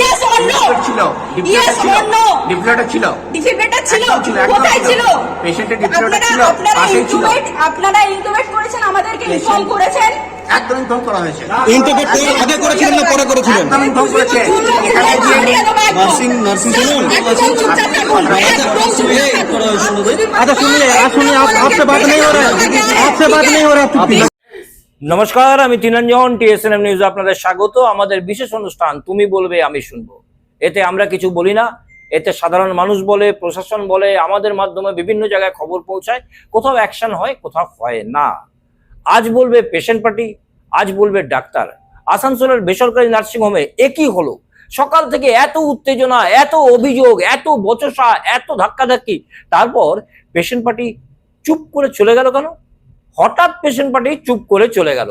Yes or no? ছিল Yes ডিপ্লেটার ছিল or no? ডিপ্লেটার ছিল ডিফিব্রেটর ছিল একদম ছিল, একদম কোথায় ছিল পেশেন্টের ডিপ্লেটার আপনারা ছিল আপনারা পাশেই ছিল ইনকিউবেট আপনারা ইনকিউবেট করেছেন আমাদেরকে Patient- ইনফর্ম করেছেন একদম ইনফর্ম করা হয়েছে ইন্টারভিউ করার আগে করেছিলেন না পরে করেছিলেন একদম ইনফর্ম করেছে এখানে যে নার্সিং নার্সিং শুনুন अच्छा सुनिए आप सुनिए आप आपसे बात नहीं हो रहा है आपसे बात नहीं हो रहा है चुप्पी নমস্কার, আমি তিনঞ্জন, টিএসএনএম নিউজ আপনাদের স্বাগত। আমাদের বিশেষ অনুষ্ঠান, তুমি বলবে, আমি শুনব। এতে আমরা কিছু বলি না। এতে সাধারণ মানুষ বলে, প্রশাসন বলে, আমাদের মাধ্যমে বিভিন্ন জায়গায় খবর পৌঁছায়। কোথাও অ্যাকশন হয়, কোথাও হয় না। আজ বলবে পেশেন্ট পার্টি আজ বলবে ডাক্তার। আসানসোলের বেসরকারি নার্সিংহোমে একই হলো? সকাল থেকে এত উত্তেজনা, এত অভিযোগ, এত বচসা, এত ধাক্কাধাক্কি। তারপর পেশেন্ট পার্টি চুপ করে চলে গেল কেন? হঠাৎ পেশেন্ট পার্টি চুপ করে চলে গেল।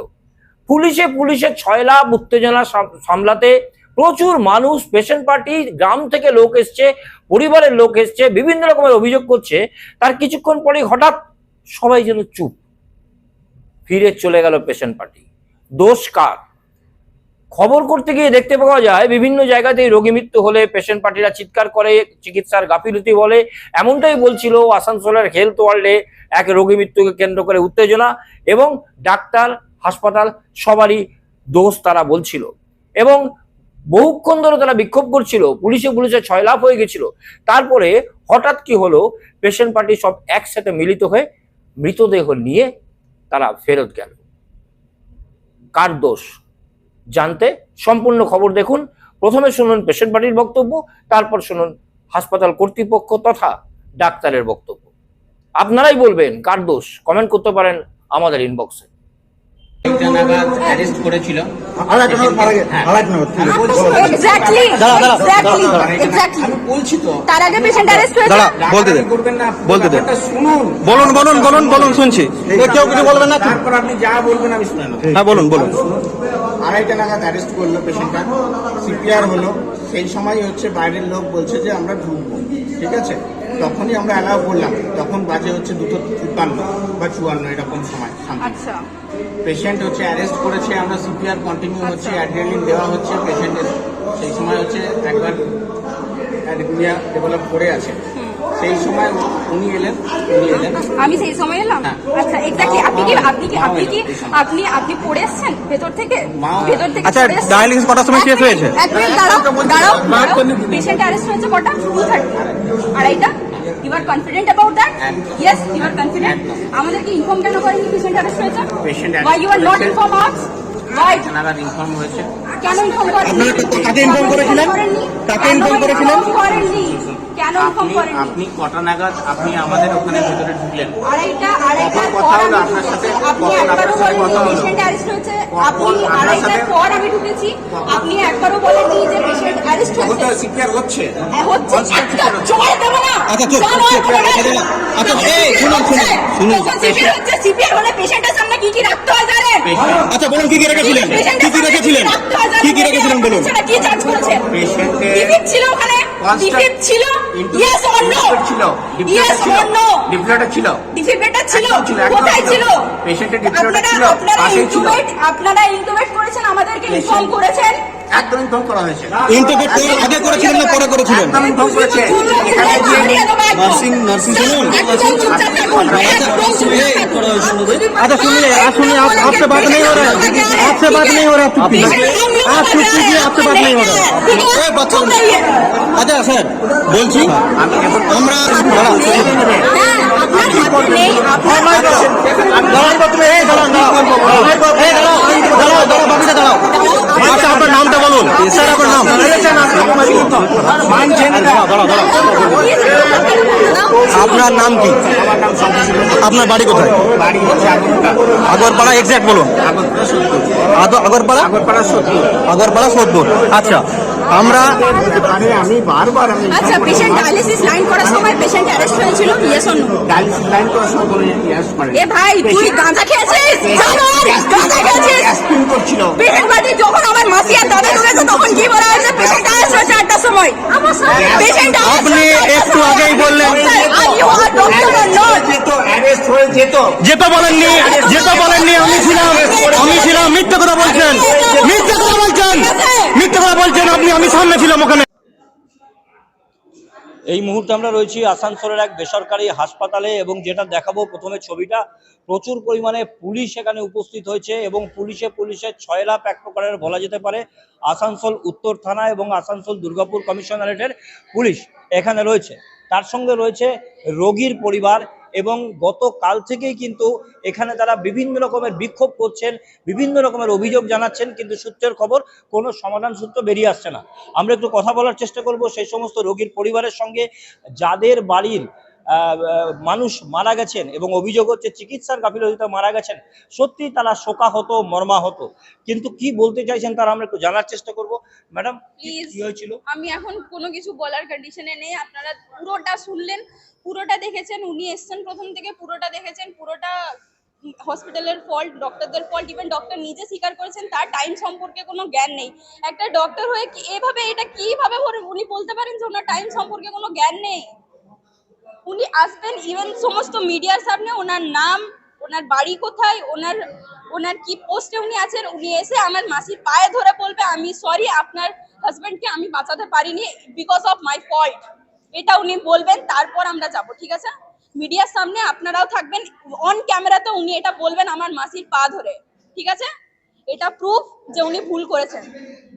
পুলিশে পুলিশে ছয় লাভ উত্তেজনা সামলাতে প্রচুর মানুষ পেশেন্ট পার্টি গ্রাম থেকে লোক এসছে, পরিবারের লোক এসছে, বিভিন্ন রকমের অভিযোগ করছে। তার কিছুক্ষণ পরে হঠাৎ সবাই যেন চুপ। ফিরে চলে গেল পেশেন্ট পার্টি। দোষ কার? খবর করতে গিয়ে দেখতে পাওয়া যায়, বিভিন্ন জায়গাতেই রোগী মৃত্যু হলে পেশেন্ট পার্টিরা চিৎকার করে, চিকিৎসার গাফিলতি বলে। এমনটাই বলছিল আসানসোলের হেলথ ওয়ার্ল্ডে এক রোগী মৃত্যুকে কেন্দ্র করে উত্তেজনা এবং ডাক্তার, হাসপাতাল সবারই দোষ তারা বলছিল। এবং বহুক্ষণ ধরে তারা বিক্ষোভ করছিল, পুলিশে পুলিশে ছয় লাভ হয়ে গেছিল। তারপরে হঠাৎ কি হলো পেশেন্ট পার্টি সব একসাথে মিলিত হয়ে মৃতদেহ নিয়ে তারা ফেরত গেল। কার দোষ? জানতে সম্পূর্ণ খবর দেখুন। প্রথমে শুনুন পেশেন্ট বাড়ির বক্তব্য তারপর শুনুন হাসপাতাল কর্তৃপক্ষ তথা ডাক্তারের বক্তব্য। আপনারাই বলবেন কার দোষ? কমেন্ট করতে পারেন আমাদের ইনবক্সে অ্যারেস্ট করেছিল। এক্স্যাক্টলি দাঁড়া, দাঁড়া, এক্স্যাক্টলি দাঁড়া, এক্স্যাক্টলি আমি বলছি তো। তার আগে পেশেন্ট অ্যারেস্ট হয়েছে। বলতে দেন। রাগারাগি করবেন না বলতে দেন। শুনুন। বলুন বলুন বলুন বলুন শুনছি। কেউ কিছু বলবেন না তারপর আপনি যা বলবেন আমি শুনে নেব। হ্যাঁ বলুন বলুন। আড়াইটা নাগাদ অ্যারেস্ট করল পেশেন্টটা। সিপিআর হলো। সেই সময় হচ্ছে বাইরের লোক বলছে যে আমরা ঢুকবো। ঠিক আছে? তখনই আমরা অ্যালাউ করলাম। তখন বাজে হচ্ছে দুটো তিপ্পান্ন বা চুয়ান্ন এরকম সময় আচ্ছা। পেশেন্ট হচ্ছে অ্যারেস্ট করেছে আমরা সিপিআর কন্টিনিউ হচ্ছে অ্যাড্রিনালিন দেওয়া হচ্ছে পেশেন্টের সেই সময় হচ্ছে একবার অ্যাডমিয়া ডেভেলপ করে আছে। সেই সময় উনি এলেন উনি এলেন। আমি সেই সময় এলাম? হ্যাঁ। আচ্ছা এক্স্যাক্টলি আপনি কি আপনি কি আপনি কি। আপনি আপনি পড়ে এসেছেন? ভেতর থেকে? ভেতর থেকে আচ্ছা, dialysis কটার সময় শেষ হয়েছে? এক মিনিট দাঁড়াও দাঁড়াও পেশেন্ট অ্যারেস্ট হয়েছে কটা? টু থার্টি আড়াইটা? You are confident about that. Yes you are confident. আমাদেরকে ইনফর্ম কেন করেননি পেশেন্ট অ্যারেস্ট হয়েছে? Why you are not inform us why নাগাদ ইনফর্ম হয়েছে। কেন ইনফর্ম আপনারা কাকে inform করেছিলেন? কাকে inform করেছিলেন? করেননি? কেন ইনফর্ম আপনি আপনি কটা নাগাদ আপনি আমাদের ওখানে ভেতরে ঢুকলেন আড়াইটা আড়াইটার পর আমি আপনার সাথে? আপনি একবারও আপনার সাথে কথা বলেননি পেশেন্ট অ্যারেস্ট হয়েছে আপনি আপনার আড়াইটার পর আমি ঢুকেছি আপনি একবারও বলেননি যে পেশেন্ট অ্যারেস্ট হয়েছে তো সিপিআর হচ্ছে হ্যাঁ, হচ্ছে একটা জয় দেবো না আচ্ছা, চুপ। আচ্ছা। আচ্ছা, এই, শুনুন, শুনুন, হচ্ছে, পেশেন্টের সামনে কি কি রাখতে হয় জানেন আচ্ছা বলুন কি কি রেখেছিলেন কি কি রেখেছিলেন কি কি রেখেছিলেন বলুন কি চার্জ করেছে Patient-এর ছিল ওখানে ছিল? Into- ইয়েস অর নো ছিল. ইয়েস অর নো ডিপ্লেটার ছিল. কোথায় আপনারা ছিল, আপনারা পাশেই ইনকিউবেট আপনারা ইনকিউবেট করেছেন আমাদেরকে ইনফর্ম করেছেন? একদম ইনফর্ম করা হয়েছে ইন্টারভিউ করার আগে করেছিলেন না পরে করেছিলেন একদম ইনফর্ম করেছে এখানে যে নার্সিং নার্সিং শুনুন একদম চুপচাপ থাকুন একদম চুপচাপ থাকুন अच्छा सुनिए आप सुनिए आप आपसे बात नहीं हो रहा है आपसे बात नहीं हो रहा है चुप्पी आप चुप कीजिए आपसे बात नहीं हो रहा है ए, बच्चा আচ্ছা স্যার বলছি আমি এখন আমরা হ্যাঁ আপনার আচ্ছা আপনার নামটা বলুন স্যার আপনার নাম আপনার নাম কি। আপনার বাড়ি কোথায়? আগরপাড়া এক্স্যাক্ট বলুন। আগরপাড়া সত্তর আগরপাড়া? সত্তর আগরপাড়া সোদপুর। আচ্ছা আমরা আমি বারবার আমি আচ্ছা পেশেন্ট ডায়ালিসিস লাইন করার সময় পেশেন্ট অ্যারেস্ট হয়েছিল? Yes or no dialysis line করার সময় কোনো ইয়াস করে এ ভাই তুই গাঁজা খেয়েছিস? গাঁজা খেয়েছিস। অ্যাসপিন করছিল। পেশেন্ট যখন আমার মাসি আর দাদা ঢুকেছে তখন কি বলা হয়েছে? পেশেন্ট অ্যারেস্ট হয়েছে আটটার সময়। পেশেন্ট আপনি একটু আগেই বললেন। Are you are doctor or not যেত অ্যারেস্ট হয়ে যেত যেতে বলেননি যেতে বলেননি আমি ছিলাম আমি ছিলাম মিথ্যে কথা বলছেন মিথ্যে কথা বলছেন মিথ্যে কথা বলছেন আপনি আমি সামনে ছিলাম ওখানে। এই মুহূর্তে আমরা রয়েছি আসানসোলের এক বেসরকারি হাসপাতালে এবং যেটা দেখাবো প্রথমে ছবিটা, প্রচুর পরিমাণে পুলিশ এখানে উপস্থিত হয়েছে এবং পুলিশে পুলিশের ছয় লাভ এক প্রকারের বলা যেতে পারে, আসানসোল উত্তর থানা এবং আসানসোল দুর্গাপুর কমিশনারেটের পুলিশ এখানে রয়েছে। তার সঙ্গে রয়েছে রোগীর পরিবার এবং গতকাল থেকেই কিন্তু এখানে তারা বিভিন্ন রকমের বিক্ষোভ করছেন, বিভিন্ন রকমের অভিযোগ জানাচ্ছেন, কিন্তু সূত্রের খবর কোনো সমাধান সূত্র বেরিয়ে আসছে না। আমরা একটু কথা বলার চেষ্টা করব সেই সমস্ত রোগীর পরিবারের সঙ্গে, যাদের বাড়ির মানুষ মারা গেছেন এবং অভিযোগ হচ্ছে চিকিৎসার গাফিলতিতে মারা গেছেন। সত্যি তারা শোকাহত মর্মাহত। কিন্তু কি বলতে চাইছেন তারা আমরা একটু জানার চেষ্টা করব। ম্যাডাম. কি হয়েছিল? আমি এখন কোনো কিছু বলার কন্ডিশনে নেই। আপনারা পুরোটা শুনলেন পুরোটা দেখেছেন। উনি এসছেন প্রথম থেকে পুরোটা দেখেছেন। পুরোটা হসপিটালের ফল্ট ডক্টরদের ফল্ট ইভেন ডক্টর নিজে স্বীকার করেছেন তার টাইম সম্পর্কে কোনো জ্ঞান নেই। একটা ডক্টর হয়ে কি এভাবে এটা কীভাবে উনি বলতে পারেন যে ওনার টাইম সম্পর্কে কোনো জ্ঞান নেই। উনি আসবেন ইভেন সমস্ত মিডিয়ার সামনে ওনার নাম, ওনার বাড়ি কোথায়, ওনার ওনার কি পোস্টে উনি আছেন, উনি এসে আমার মাসির পায়ে ধরে বলবে, আমি সরি আপনার হাজবেন্ডকে আমি বাঁচাতে পারিনি বিকজ অফ মাই ফল্ট এটা উনি বলবেন, তারপর আমরা যাব, ঠিক আছে? মিডিয়ার সামনে আপনারাও থাকবেন অন ক্যামেরাতে উনি এটা বলবেন আমার মাসির পা ধরে, ঠিক আছে? এটা প্রুফ যে উনি ভুল করেছেন,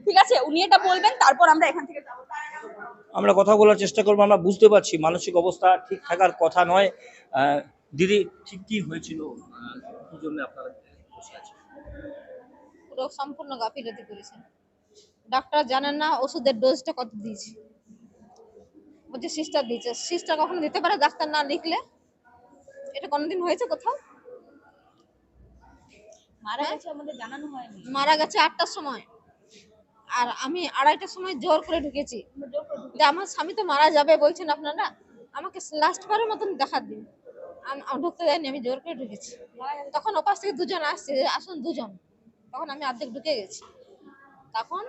ঠিক আছে? উনি এটা বলবেন, তারপর আমরা এখান থেকে যাব। আমরা কথা বলার চেষ্টা করব আমরা বুঝতে পারছি মানসিক অবস্থা ঠিক থাকার কথা নয়। দিদি ঠিক কি হয়েছিল? আপনারা পুরো সম্পূর্ণ গাফিলতি করেছেন। ডাক্তার জানেন না ওষুধের ডোজটা কত দিয়েছে। বলছে সিস্টার দিয়েছে। সিস্টার কখনো দিতে পারে? ডাক্তার না লিখলে? এটা কোনোদিন হয়েছে কোথাও? মারা গেছে আমাদের জানানো হয়নি। মারা গেছে আটটার সময়। আর আমি আড়াইটার সময় জোর করে ঢুকেছি। যে আমার স্বামী তো মারা যাবে বলছেন আপনারা, আমাকে লাস্ট বারের মতন দেখা দিন। ঢুকতে দেয়নি, আমি জোর করে ঢুকেছি। তখন ওপাশ থেকে দুজন আসছে আসুন দুজন। তখন আমি অর্ধেক ঢুকে গেছি। তখন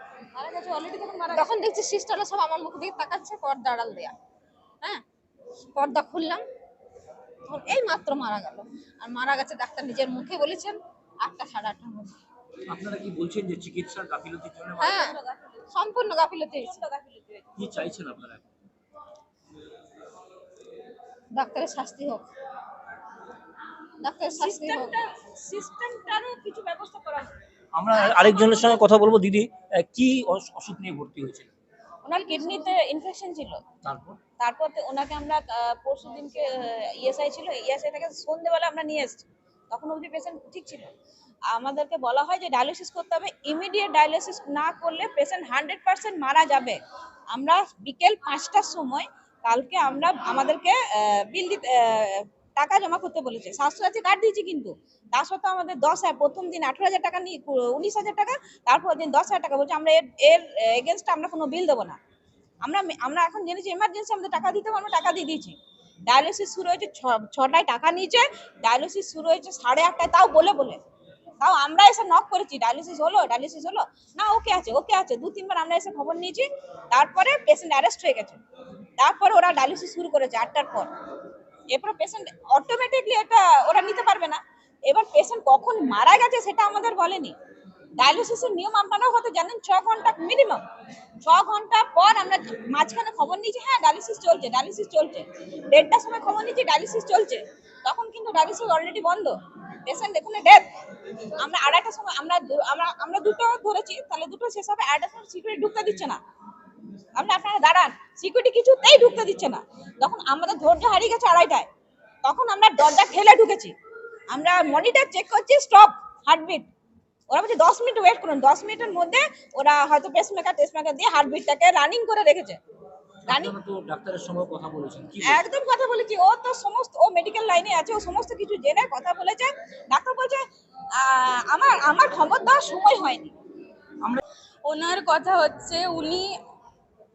তখন দেখছি সিস্টাররা সব আমার মুখ দিকে তাকাচ্ছে, পর্দা আড়াল দেয়া। হ্যাঁ? পর্দা খুললাম। এই মাত্র মারা গেল। আর মারা গেছে, ডাক্তার নিজের মুখে বলেছেন, আটটা সাড়ে আটটার মধ্যে। আপনারা কি বলছেন যে চিকিৎসার গাফিলতির জন্য হ্যাঁ সম্পূর্ণ গাফিলতি হয়েছে কি চাইছেন আপনারা? ডাক্তারের শাস্তি হোক। ডাক্তারের শাস্তি হোক। সিস্টেমটারও কিছু ব্যবস্থা করা হোক। আমরা আরেকজনের সঙ্গে কথা বলব। দিদি কি অসুখ নিয়ে ভর্তি হয়েছিল ওনার কিডনিতে ইনফেকশন ছিল। তারপর? তারপর ওনাকে আমরা পরশু দিনকে ইএসআই ছিল। ইএসআই থেকে সন্ধ্যেবেলা আমরা নিয়ে এসেছি। তখন অবধি পেশেন্ট ঠিক ছিল। আমাদেরকে বলা হয় যে ডায়ালিসিস করতে হবে। ইমিডিয়েট ডায়ালিসিস না করলে পেশেন্ট হান্ড্রেড পার্সেন্ট মারা যাবে। আমরা বিকেল পাঁচটার সময় কালকে আমরা আমাদেরকে বিল দিতে টাকা জমা করতে বলেছে। স্বাস্থ্য সাথী কার্ড দিয়েছি কিন্তু। তা সত্ত্বেও আমাদের দশ হাজার, প্রথম দিন আঠারো হাজার টাকা নিয়ে, উনিশ হাজার টাকা, তারপর দিন দশ হাজার টাকা। বলছে, আমরা এর এর এগেনস্টে আমরা কোনো বিল দেবো না। আমরা আমরা এখন জেনেছি এমার্জেন্সি আমাদের টাকা দিতে হবে, আমরা টাকা দিয়ে দিয়েছি। ডায়ালিসিস শুরু হয়েছে ছটায় টাকা নিয়েছে, ডায়ালিসিস শুরু হয়েছে সাড়ে আটটায়, তাও বলে বলে। তাও আমরা এসে নক করেছি, ডায়ালিসিস হলো ডায়ালিসিস হলো। না, ওকে আছে ওকে আছে, দু, তিনবার আমরা এসে খবর নিয়েছি, তারপরে পেশেন্ট অ্যারেস্ট হয়ে গেছে। তারপরে ওরা ডায়ালিসিস শুরু করেছে আটটার পর। এরপর পেশেন্ট অটোমেটিকলি এটা ওরা নিতে পারবে না। এবার পেশেন্ট কখন মারা গেছে সেটা আমাদের বলেনি। ডায়ালিসিসের নিয়ম আপনারা হয়তো জানেন, ছ ঘণ্টা মিনিমাম ছ ঘণ্টা পর আমরা মাঝখানে খবর নিয়েছি হ্যাঁ ডায়ালিসিস চলছে ডায়ালিসিস চলছে। দেড়টার সময় খবর নিয়েছি ডায়ালিসিস চলছে। তখন কিন্তু ডায়ালিসিস অলরেডি বন্ধ। পেশেন্ট দেখুন ডেথ আমরা আড়াইটার সময়, আমরা আমরা আমরা দুটো ধরেছি, তাহলে দুটো শেষ হবে, আড়াইটার সময় সিকিউরিটি ঢুকতে দিচ্ছে না। আপনি, আপনারা দাঁড়ান সিকিউরিটি কিছুতেই ঢুকতে দিচ্ছে না। তখন আমাদের ধৈর্য হারিয়ে গেছে আড়াইটায়। তখন আমরা দরজা ঠেলে ঢুকেছি। আমরা মনিটর চেক করছি স্টপ হার্টবিট ওরা বলছে দশ মিনিট ওয়েট করুন। দশ মিনিটের মধ্যে ওরা হয়তো পেসমেকার টেসমেকার দিয়ে হার্টবিটটাকে রানিং করে রেখেছে। রানিং ডাক্তারের সঙ্গে কথা বলেছেন। একদম কথা বলেছি। ও তো সমস্ত ও মেডিকেল লাইনে আছে ও সমস্ত কিছু জেনে কথা বলেছে। ডাক্তার বলছে আমার আমার খবর দেওয়ার সময় হয়নি। ওনার কথা হচ্ছে উনি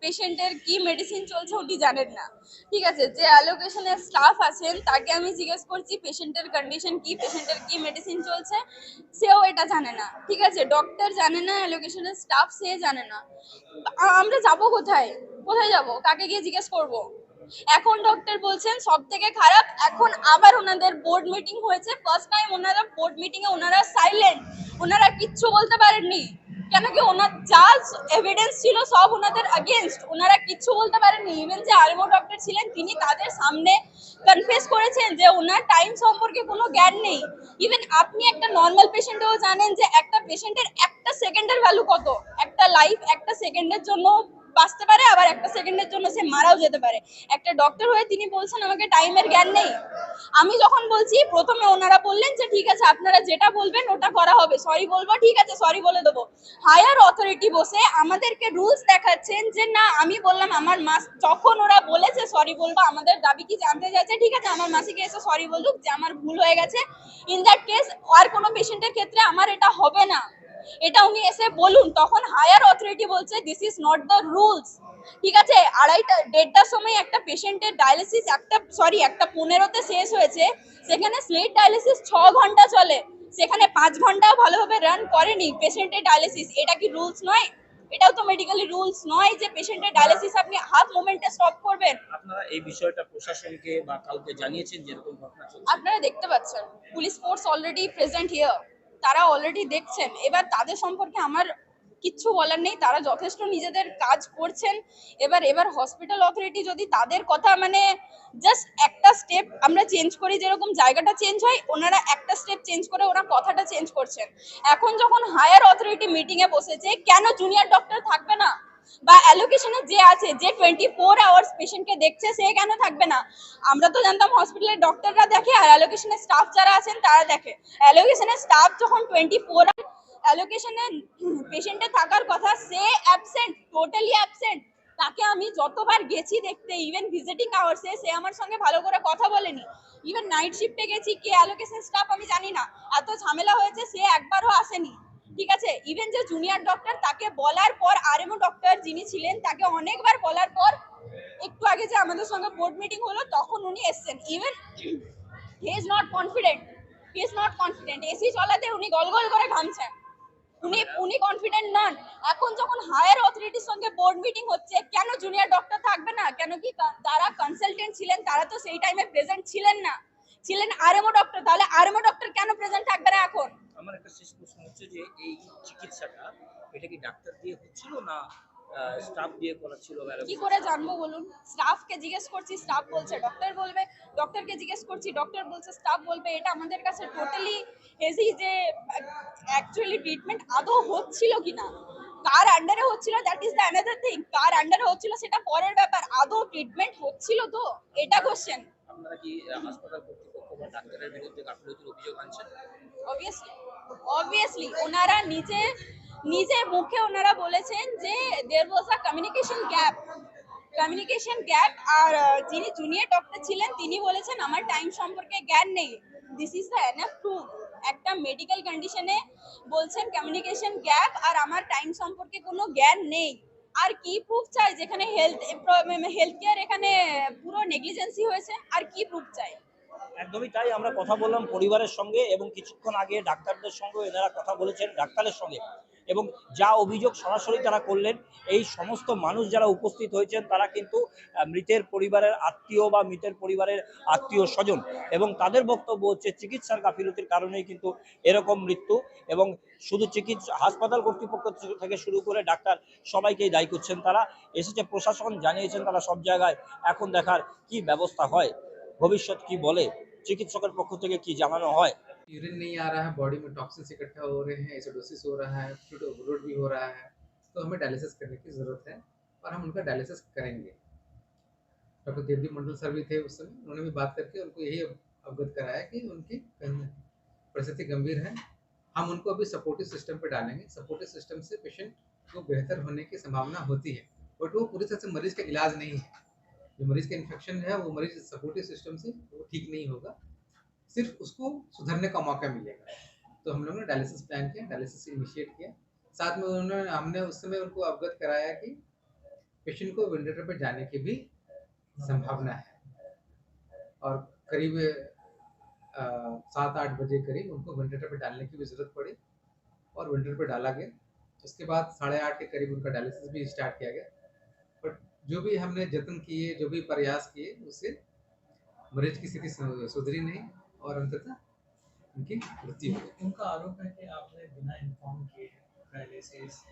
পেশেন্টের কি মেডিসিন চলছে উনি জানেন না। ঠিক আছে, যে অ্যালোকেশনের স্টাফ আছেন, তাকে আমি জিজ্ঞেস করছি পেশেন্টের কন্ডিশন কি? পেশেন্টের কি মেডিসিন চলছে? সেও এটা জানে না। ঠিক আছে ডক্টর জানে না অ্যালোকেশনের স্টাফ সে জানে না। আমরা যাব কোথায়? কোথায় যাব? কাকে গিয়ে জিজ্ঞেস করব? এখন ডক্টর বলছেন, সব থেকে খারাপ, এখন আবার ওনাদের বোর্ড মিটিং হয়েছে। ফার্স্ট টাইম ওনারা বোর্ড মিটিং এ ওনারা সাইলেন্ট ওনারা কিচ্ছু বলতে পারেননি। কেন কি ওনার যা এভিডেন্স ছিল সব ওনাদের আগেনস্ট ওনারা কিছু বলতে পারেননি ইভেন যে আরমো ডক্টর ছিলেন তিনি তাদের সামনে কনফেস করেছেন যে ওনার টাইম সম্পর্কে কোনো জ্ঞান নেই। ইভেন আপনি একটা নর্মাল পেশেন্টেও জানেন যে একটা পেশেন্টের একটা সেকেন্ডের ভ্যালু কত? একটা লাইফ একটা সেকেন্ডের জন্য বাঁচতে পারে, আবার একটা সেকেন্ডের জন্য সে মারাও যেতে পারে। একটা ডক্টর হয়ে তিনি বলছেন, আমাকে টাইমের জ্ঞান নেই। আমি যখন বলছি, প্রথমে ওনারা বললেন যে, ঠিক আছে, আপনারা যেটা বলবেন, ওটা করা হবে। সরি বলব, ঠিক আছে সরি বলে দেবো। হায়ার অথরিটি বসে আমাদেরকে রুলস দেখাচ্ছেন যে, না, আমি বললাম, আমার মাস যখন ওরা বলেছে সরি বলব, আমাদের দাবি কি জানতে চাইছে? ঠিক আছে, আমার মাসিকে এসে সরি বলুক যে, আমার ভুল হয়ে গেছে। ইন দ্যাট কেস আর কোনো পেশেন্টের ক্ষেত্রে আমার এটা হবে না। এটা উনি এসে বলুন তখন হায়ার অথরিটি বলছে this is not the rules ঠিক আছে আড়াইটা দেড়টার সময় একটা পেশেন্টের ডায়ালিসিস একটা সরি একটা পনেরোতে শেষ হয়েছে সেখানে স্লেট ডায়ালিসিস ছ ঘণ্টা চলে। সেখানে পাঁচ ঘন্টাও ভালোভাবে রান করেনি পেশেন্টের ডায়ালিসিস এটা কি রুলস নয়? এটাও তো মেডিকেলি রুলস নয় যে পেশেন্টের ডায়ালিসিস আপনি হাফ মোমেন্টে স্টপ করবেন। আপনারা এই বিষয়টা প্রশাসনকে বা কাউকে জানিয়েছেন যেরকম ঘটনা আপনারা দেখতে পাচ্ছেন police force already present here তারা অলরেডি দেখছেন। এবার তাদের সম্পর্কে আমার কিচ্ছু বলার নেই। তারা যথেষ্ট নিজেদের কাজ করছেন। এবার এবার হসপিটাল অথরিটি যদি তাদের কথা মানে জাস্ট একটা স্টেপ আমরা চেঞ্জ করি, যেরকম জায়গাটা চেঞ্জ হয়, ওনারা একটা স্টেপ চেঞ্জ করে ওরা কথাটা চেঞ্জ করছেন। এখন যখন হায়ার অথরিটি মিটিংয়ে বসেছে, কেন জুনিয়র ডক্টর থাকবে না? বা অ্যালোকেশনে যে আছে, যে টোয়েন্টি ফোর আওয়ার্স পেশেন্টকে দেখছে, সে কেন থাকবে না? আমরা তো জানতাম হসপিটালের ডক্টররা দেখে, আর অ্যালোকেশনের স্টাফ যারা আছেন, তারা দেখে। অ্যালোকেশনের স্টাফ যখন টোয়েন্টি ফোর অ্যালোকেশনে পেশেন্টে থাকার কথা, সে অ্যাবসেন্ট টোটালি অ্যাবসেন্ট তাকে আমি যতবার গেছি দেখতে ইভেন ভিজিটিং আওয়ার্সে সে আমার সঙ্গে ভালো করে কথা বলেনি। ইভেন নাইট শিফটে গেছি, কে অ্যালোকেশন স্টাফ আমি জানি না। এত ঝামেলা হয়েছে, সে একবারও আসেনি। ঠিক আছে? ইভেন যে জুনিয়র ডক্টর তাকে বলার পর আরএমও ডক্টর যিনি ছিলেন, তাকে অনেকবার বলার পর, একটু আগে যে আমাদের সঙ্গে বোর্ড মিটিং হলো, তখন উনি এসেছেন। Even he is not confident he is not confident AC চলাতে উনি গলগল করে ঘামছেন। উনি উনি কনফিডেন্ট নন। এখন যখন হায়ার অথরিটির সঙ্গে বোর্ড মিটিং হচ্ছে, কেন জুনিয়র ডক্টর থাকবে না? কেন কি তারা কনসালটেন্ট ছিলেন, তারা তো সেই টাইমে প্রেজেন্ট ছিলেন না। ছিলেন আরএমও ডক্টর তাহলে আরএমও ডক্টর কেন প্রেজেন্ট থাকবে না এখন? আমার একটা শেষ প্রশ্ন হচ্ছে যে এই চিকিৎসাটা এটা কি ডাক্তার দিয়ে হচ্ছিল না স্টাফ দিয়ে করাচ্ছিল বা কি করে জানব বলুন? স্টাফকে জিজ্ঞেস করছি স্টাফ বলছে ডক্টর বলবে ডক্টরকে জিজ্ঞেস করছি ডক্টর বলছে স্টাফ বলবে এটা আমাদের কাছে টোটালি হেজি যে অ্যাকচুয়ালি ট্রিটমেন্ট আদৌ হচ্ছিল কিনা কার আন্ডারে হচ্ছিল? That is the another thing কার আন্ডারে হচ্ছিল সেটা পরের ব্যাপার আদৌ ট্রিটমেন্ট হচ্ছিল তো? এটা কোশ্চেন আপনারা কি হাসপাতাল ডাক্তারের বিরুদ্ধে গাফিলতির অভিযোগ আনছেন? অবভিয়াসলি ওনারা নিজে নিজে মুখে ওনারা বলেছেন যে there was a communication gap communication gap আর যিনি জুনিয়র ডক্টর ছিলেন, তিনি বলেছেন, আমার টাইম সম্পর্কে জ্ঞান নেই। This is the enough proof একটা মেডিকেল কন্ডিশনে বলছেন কমিউনিকেশন গ্যাপ আর আমার টাইম সম্পর্কে কোনো জ্ঞান নেই। আর কি প্রুফ চাই? যেখানে হেলথ হেলথ কেয়ার এখানে পুরো নেগলিজেন্সি হয়েছে, আর কি প্রুফ চাই? একদমই তাই, আমরা কথা বললাম পরিবারের সঙ্গে এবং কিছুক্ষণ আগে ডাক্তারদের সঙ্গে এনারা কথা বলেছেন ডাক্তারের সঙ্গে। এবং যা অভিযোগ সরাসরি তারা করলেন, এই সমস্ত মানুষ যারা উপস্থিত হয়েছেন, তারা কিন্তু মৃতের পরিবারের আত্মীয় বা মৃতের পরিবারের আত্মীয় স্বজন এবং তাদের বক্তব্য হচ্ছে চিকিৎসার গাফিলতির কারণেই কিন্তু এরকম মৃত্যু এবং শুধু চিকিৎসা, হাসপাতাল কর্তৃপক্ষ থেকে শুরু করে ডাক্তার সবাইকেই দায়ী করছেন তারা। এসেছে প্রশাসন, জানিয়েছেন তারা সব জায়গায়, এখন দেখার কি ব্যবস্থা হয়, ভবিষ্যৎ কি বলে। চিকিৎসকের পক্ষ থেকে কি জানানো হয় यूरिन नहीं आ रहा है बॉडी में टॉक्सिन्स इकट्ठा हो रहे हैं एसिडोसिस हो रहा है फ्लूइड ओवरलोड भी हो रहा है तो हमें डायलिसिस करने की ज़रूरत है और हम उनका डायलिसिस करेंगे डॉक्टर देवदीप मंडल सर भी थे उस समय उन्होंने भी बात करके उनको यही अवगत कराया कि उनकी परिस्थिति गंभीर है हम उनको अभी सपोर्टिव सिस्टम पे डालेंगे सपोर्टिव सिस्टम से पेशेंट को बेहतर होने की संभावना होती है बट वो पूरी तरह से मरीज का इलाज नहीं है जो मरीज़ का इन्फेक्शन है, वो मरीज़ सपोर्टिव सिस्टम से वो ठीक नहीं होगा। सिर्फ़ उसको सुधरने का मौका मिलेगा। तो हम लोगों ने डायलिसिस प्लान किया डायलिसिस इनिशिएट किया। साथ में उन्होंने, हमने उस समय उनको अवगत कराया कि पेशेंट को वेंटिलेटर पर जाने की भी संभावना है। और करीब सात आठ बजे करीब उनको वेंटिलेटर पर डालने की भी ज़रूरत पड़ी और वेंटिलेटर पर डाला गया। उसके बाद साढ़े आठ के करीब उनका डायलिसिस भी स्टार्ट किया गया। बट जो भी हमने जतन किए जो भी प्रयास किए उससे मरीज़ की स्थिति सुधरी नहीं और अंततः उनकी मृत्यु हो गई उनका आरोप है कि आपने बिना इन्फॉर्म किए डायलिसिस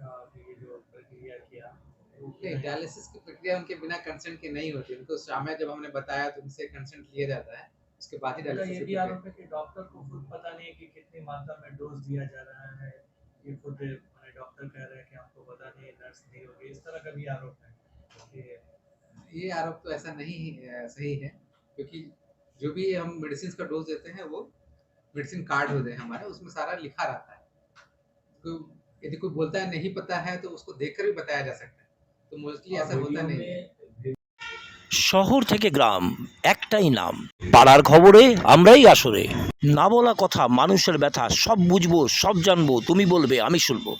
का जो प्रक्रिया किया नहीं डायलिसिस की प्रक्रिया उनके बिना कंसेंट के नहीं होती। उनको शाम जब हमने बताया तो उनसे कंसेंट लिया जाता है। उसके बाद ही डायलिसिस ये की भी आरोप है कि डॉक्टर को खुद पता नहीं है कि कितनी मात्रा में डोज दिया जा रहा है ये खुद डॉक्टर कह रहे हैं कि हमको पता नहीं नर्स नहीं होगी इस तरह का भी आरोप है कि ये आरोप तो ऐसा नहीं अ, सही है क्योंकि जो भी हम मेडिसिन का डोज देते हैं वो मेडिसिन कार्ड होते हैं हमारे उसमें सारा लिखा रहता है तो यदि कोई बोलता है नहीं पता है तो उसको देखकर भी बताया जा सकता है तो मोस्टली ऐसा होता वीडियो नहीं है में শহর থেকে গ্রাম একটাই নাম পাড়ার খবরে আমরাই আসরে না বলা কথা মানুষের ব্যথা সব বুঝবো সব জানবো তুমি বলবে আমি শুনবো